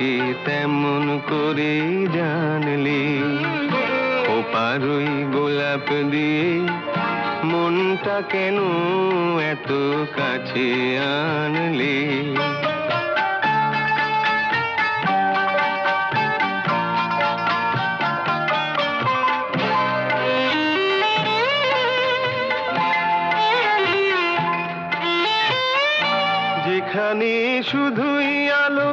আমাকে তেমন করে জানলে, ও পারুই গোলাপ দিয়ে মনটা কেন এত কাছে আনলে? যেখানে শুধুই আলো